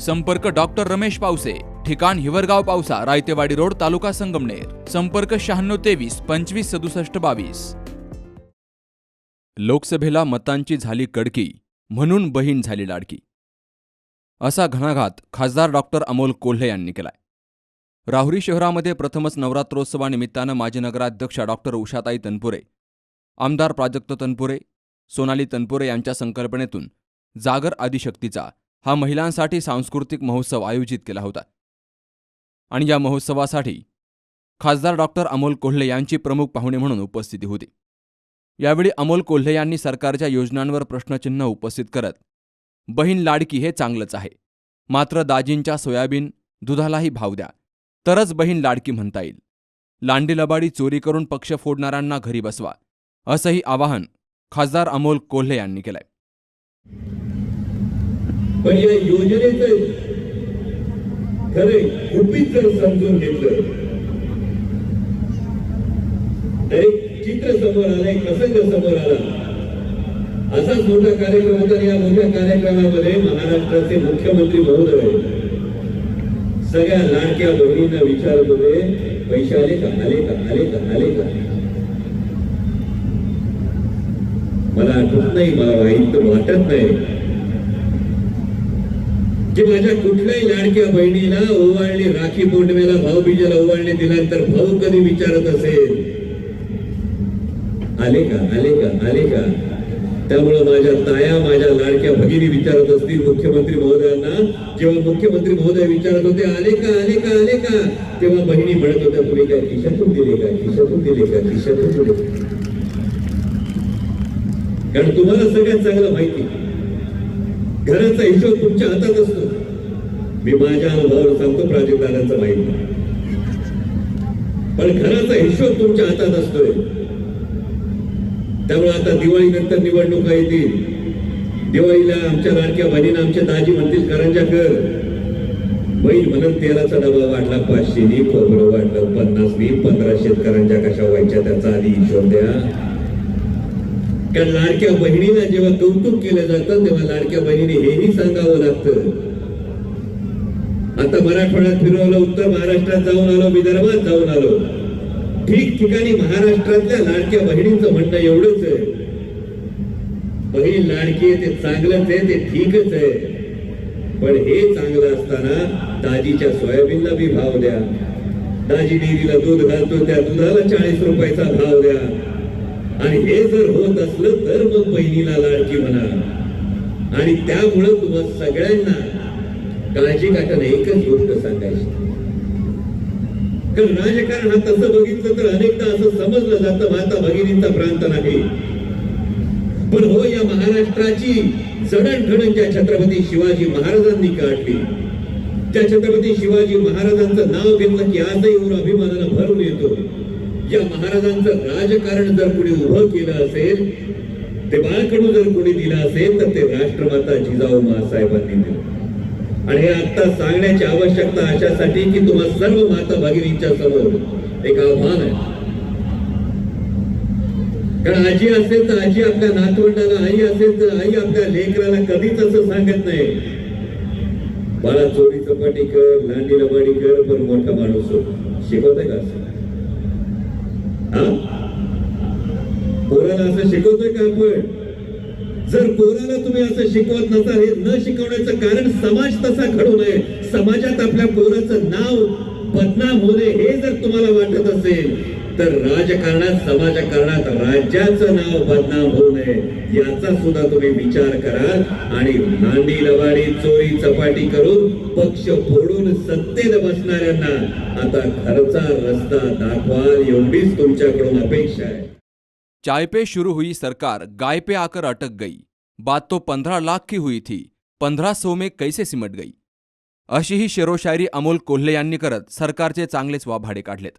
संपर्क डॉक्टर रमेश पावसे ठिकाण हिवरगाव पावसा रायतेवाडी रोड तालुका संगमनेर. संपर्क शहाण्णव तेवीस पंचवीस सदुसष्ट बावीस. लोकसभेला मतांची झाली कडकी म्हणून बहीण झाली लाडकी. असा घणाघात खासदार डॉक्टर अमोल कोल्हे यांनी केलाय. राहुरी शहरामध्ये प्रथमच नवरात्रोत्सवानिमित्तानं माजी नगराध्यक्षा डॉक्टर उषाताई तनपुरे आमदार प्राजक्त तनपुरे सोनाली तनपुरे यांच्या संकल्पनेतून जागर आदिशक्तीचा हा महिलांसाठी सांस्कृतिक महोत्सव आयोजित केला होता. आणि या महोत्सवासाठी खासदार डॉक्टर अमोल कोल्हे यांची प्रमुख पाहुणे म्हणून उपस्थिती होती. यावेळी अमोल कोल्हे यांनी सरकारच्या योजनांवर प्रश्नचिन्ह उपस्थित करत बहीण लाडकी हे चांगलंच आहे. मात्र दाजींच्या सोयाबीन दुधालाही भाव द्या. तरच बहीण लाडकी म्हणता येईल. लांडी लबाडी चोरी करून पक्ष फोडणाऱ्यांना घरी बसवा. असंही आवाहन खासदार अमोल कोल्हे यांनी केलंय. म्हणजे पण या योजनेच खरे गुपित जर समजून घेतलं एक चित्र समोर आलं एक प्रसंग समोर आला. असाच मोठा कार्यक्रम होता या मोठ्या कार्यक्रमामध्ये महाराष्ट्राचे मुख्यमंत्री महोदय सगळ्या लाडक्या बहिणींना विचारत होते पैसे आले का आले का आले का आले का? मला आठवत नाही मला वाईट वाटत नाही. की माझ्या कुठल्याही लाडक्या बहिणीला ओवाळणी राखी पौर्णिमेला भाऊबीजेला ओवाळणी दिल्यानंतर भाऊ कधी विचारत असेल? आले का? आले का? आले का? त्यामुळे माझ्या ताया माझ्या लाडक्या भगिनी विचारत असतील मुख्यमंत्री महोदयांना. जेव्हा मुख्यमंत्री महोदय विचारत होते आले का? आले का? आले का? तेव्हा बहिणी म्हणत होत्या तुम्ही काय खिशातून दिले का? खिशातून दिले का? खिशातून दिले. का? कारण तुम्हाला सगळ्यात चांगलं माहिती घराचा हिशोब तुमच्या हातात असतो. मी माझ्या अनुभवावर सांगतो प्राजक्तानाचं माहिती पण घराचा हिशोब तुमच्या हातात असतोय. त्यामुळे आता दिवाळीनंतर निवडणुका येतील. दिवाळीला आमच्या लाडक्या बहिणीनं आमच्या दाजी म्हणतील करंजा कर. बहीण म्हणत तेलाचा डबा वाटला पाचशेनी खोबरं वाटलं पन्नासनी पंधरा शेतकऱ्यांच्या कशा व्हायच्या त्याचा आधी हिशोब द्या. कारण लाडक्या बहिणीला जेव्हा कौतुक केलं जातं तेव्हा लाडक्या बहिणीने हेही सांगावं लागतं. आता मराठवाड्यात फिरवलं उत्तर महाराष्ट्रात जाऊन आलो विदर्भात जाऊन आलो. ठिकठिकाणी महाराष्ट्रातल्या लाडक्या बहिणींचं म्हणणं एवढंच आहे. बहीण लाडकी आहे ते चांगलंच आहे ते ठीकच आहे. पण हे चांगलं असताना दाजीच्या सोयाबीनला बी भाव द्या. दाजी डेअरीला दूध घालतो त्या दुधाला चाळीस रुपयाचा भाव द्या. आणि हे जर होत असलं तर मग बहिणीला लाडकी म्हणा. आणि त्यामुळं तुम्हा सगळ्यांना काळजी काटाने एकच गोष्ट सांगायची. कारण राजकारण हा तसं बघितलं तर अनेकदा असं समजलं जातं माता भगिनींचा प्रांत नाही. पण हो या महाराष्ट्राची जडणघडण ज्या छत्रपती शिवाजी महाराजांनी काढली. त्या छत्रपती शिवाजी महाराजांचं नाव घेतलं की आजही अभिमानाला अभिमानानं भरून येतो. या महाराजांचं राजकारण जर कुणी उभं केलं असेल ते बाळकडू जर कोणी दिलं असेल तर ते राष्ट्रमाता जिजाऊ महासाहेबांनी दिलं. आणि हे आता सांगण्याची आवश्यकता अशासाठी की तुम्हा सर्व माता भगिनींच्या समोर एक आव्हान आहे. कारण आजी असेल तर आजी आपल्या नातवंडाला आई असेल तर आई आपल्या लेकराला कधीच असं सांगत नाही. बाळा चोरी चपाटी कर लांडी लबाडी कर पण मोठा माणूस हो शिकवतंय का असं? हा? असं शिकवतोय का आपण? जर पोराला तुम्ही असं शिकवत नसाल हे न शिकवण्याचं कारण समाज तसा घडू नये. समाजात आपल्या पोराचं नाव बदनाम होणे हे जर तुम्हाला वाटत असेल तर राजकारणात समाजकारणात राज्याचं नाव बदनाम होऊ नये याचा सुद्धा तुम्ही विचार करा आणि नांदी लवाडी चोरी चपाटी करून पक्ष फोडून सत्तेत बसणाऱ्यांना आता खर्चा रस्ता दाखवाल एवढीच तुमच्याकडून अपेक्षा आहे. चाय पे शुरू हुई सरकार गाय पे आकर अटक गई. बात तो पंद्रह लाख की हुई थी. पंधरा सौ में कैसे सिमट गई? अशी ही शेरोशायरी अमोल कोल्हे यांनी करत सरकारचे चांगलेच वाभाडे काढलेत.